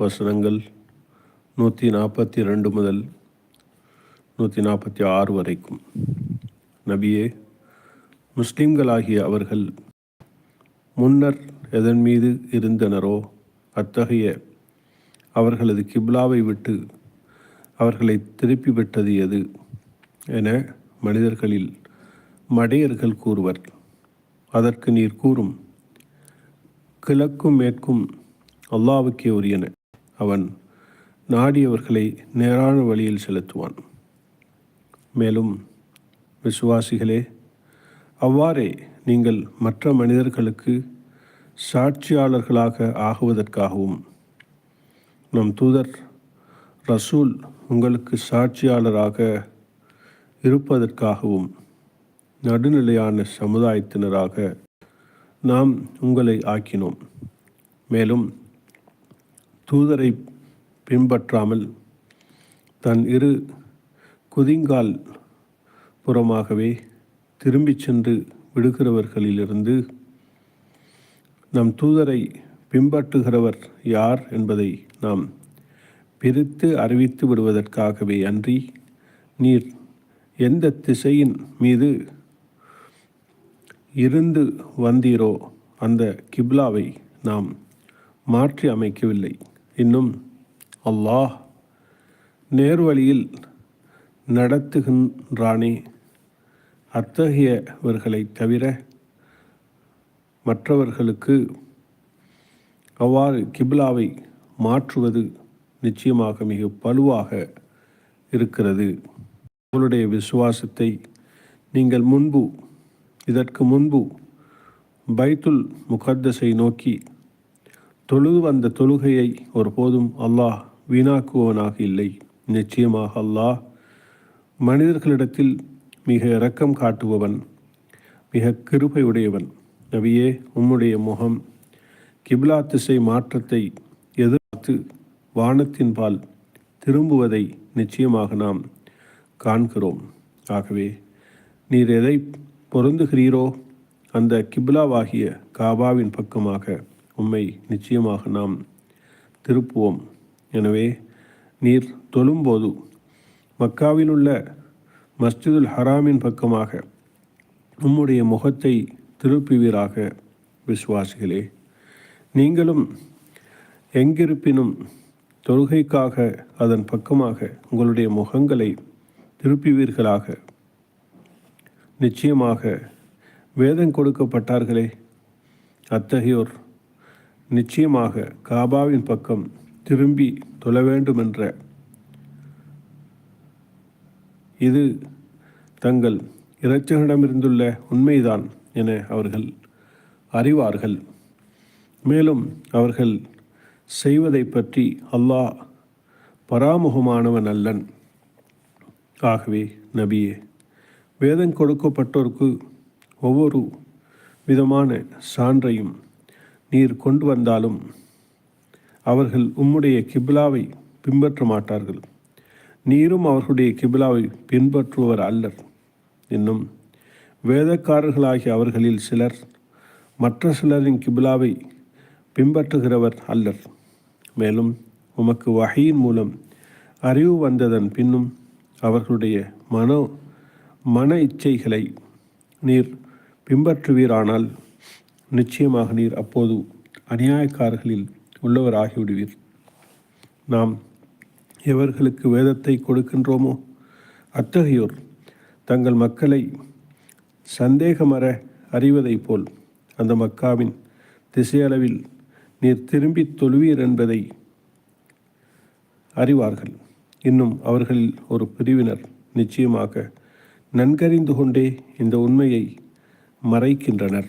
வசனங்கள் நூற்றி நாற்பத்தி ரெண்டு முதல் நூற்றி நாற்பத்தி ஆறு வரைக்கும். நபியே முஸ்லிம்களாகிய அவர்கள் முன்னர் எதன் மீது இருந்தனரோ அத்தகைய அவர்களது கிப்லாவை விட்டு அவர்களை திருப்பி விட்டது எது என மனிதர்களில் மடையர்கள் கூறுவர். அதற்கு நீர் கூறும் கிழக்கும் மேற்கும் அல்லாவுக்கே உரியன. அவன் நாடியவர்களை நேரான வழியில் செலுத்துவான். மேலும் விசுவாசிகளே அவ்வாறே நீங்கள் மற்ற மனிதர்களுக்கு சாட்சியாளர்களாக ஆகுவதற்காகவும் நம் தூதர் ரசூல் உங்களுக்கு சாட்சியாளராக இருப்பதற்காகவும் நடுநிலையான சமுதாயத்தினராக நாம் உங்களை ஆக்கினோம். மேலும் தூதரை பின்பற்றாமல் தன் இரு குதிங்கால் புறமாகவே திரும்பிச் சென்று விடுகிறவர்களிலிருந்து நம் தூதரை பின்பற்றுகிறவர் யார் என்பதை நாம் பிரித்து அறிவித்து விடுவதற்காகவே அன்றி நீர் எந்த திசையின் மீது இருந்து வந்தீரோ அந்த கிப்லாவை நாம் மாற்றி அமைக்கவில்லை. இன்னும் அல்லாஹ் நேர்வழியில் நடத்துகின்றானே. அத்தகையவர்களை தவிர மற்றவர்களுக்கு அவ்வாறு கிப்லாவை மாற்றுவது நிச்சயமாக மிக பலுவாக இருக்கிறது. உங்களுடைய விசுவாசத்தை நீங்கள் முன்பு இதற்கு முன்பு பைத்துல் முகத்தஸை நோக்கி தொழுது வந்த தொழுகையை ஒருபோதும் அல்லாஹ் வீணாக்குவனாக இல்லை. நிச்சயமாக அல்லாஹ் மனிதர்களிடத்தில் மிக இரக்கம் காட்டுபவன் மிக கிருபையுடையவன். நபியே உம்முடைய முகம் கிப்லா திசை மாற்றத்தை எதிர்பார்த்து வானத்தின் பால் திரும்புவதை நிச்சயமாக நாம் காண்கிறோம். ஆகவே நீர் எதை பொருந்துகிறீரோ அந்த கிப்லாவாகிய காபாவின் பக்கமாக உம்மை நிச்சயமாக நாம் திருப்புவோம். எனவே நீர் தொழும்போது மக்காவில் உள்ள மஸ்ஜிதுல் ஹராமின் பக்கமாக உம்முடைய முகத்தை திருப்புவீராக விசுவாசிகளே. நீங்களும் எங்கிருப்பினும் தொழுகைக்காக அதன் பக்கமாக உங்களுடைய முகங்களை திருப்புவீர்களாக. நிச்சயமாக வேதம் கொடுக்கப்பட்டார்களே. அத்தகையோர் நிச்சயமாக காபாவின் பக்கம் திரும்பி தொழ வேண்டுமென்ற இது தங்கள் இறைச்சனிடமிருந்துள்ள உண்மைதான் என அவர்கள் அறிவார்கள். மேலும் அவர்கள் செய்வதை பற்றி அல்லாஹ் பராமுகமானவன் அல்லன். ஆகவே நபியே வேதம் கொடுக்கப்பட்டோருக்கு ஒவ்வொரு விதமான சான்றையும் நீர் கொண்டு வந்தாலும் அவர்கள் உம்முடைய கிபிலாவை பின்பற்ற மாட்டார்கள். நீரும் அவர்களுடைய கிபிலாவை பின்பற்றுவர் அல்லர். இன்னும் வேதக்காரர்களாகிய அவர்களில் சிலர் மற்ற சிலரின் கிபிலாவை பின்பற்றுகிறவர் அல்லர். மேலும் உமக்கு வகையின் மூலம் அறிவு வந்ததன் பின்னும் அவர்களுடைய மனோ மன இச்சைகளை நீர் பின்பற்றுவீரானால் நிச்சயமாக நீர் அப்போது அநியாயக்காரர்களில் உள்ளவர் ஆகிவிடுவீர் நாம் எவர்களுக்கு வேதத்தை கொடுக்கின்றோமோ அத்தகையோர் தங்கள் மக்களை சந்தேகமற அறிவதைப் போல் அந்த மக்காவின் திசையளவில் நீர் திரும்பி தொழுவீர் என்பதை அறிவார்கள். இன்னும் அவர்களில் ஒரு பிரிவினர் நிச்சயமாக நன்கறிந்து கொண்டே இந்த உண்மையை மறைக்கின்றனர்.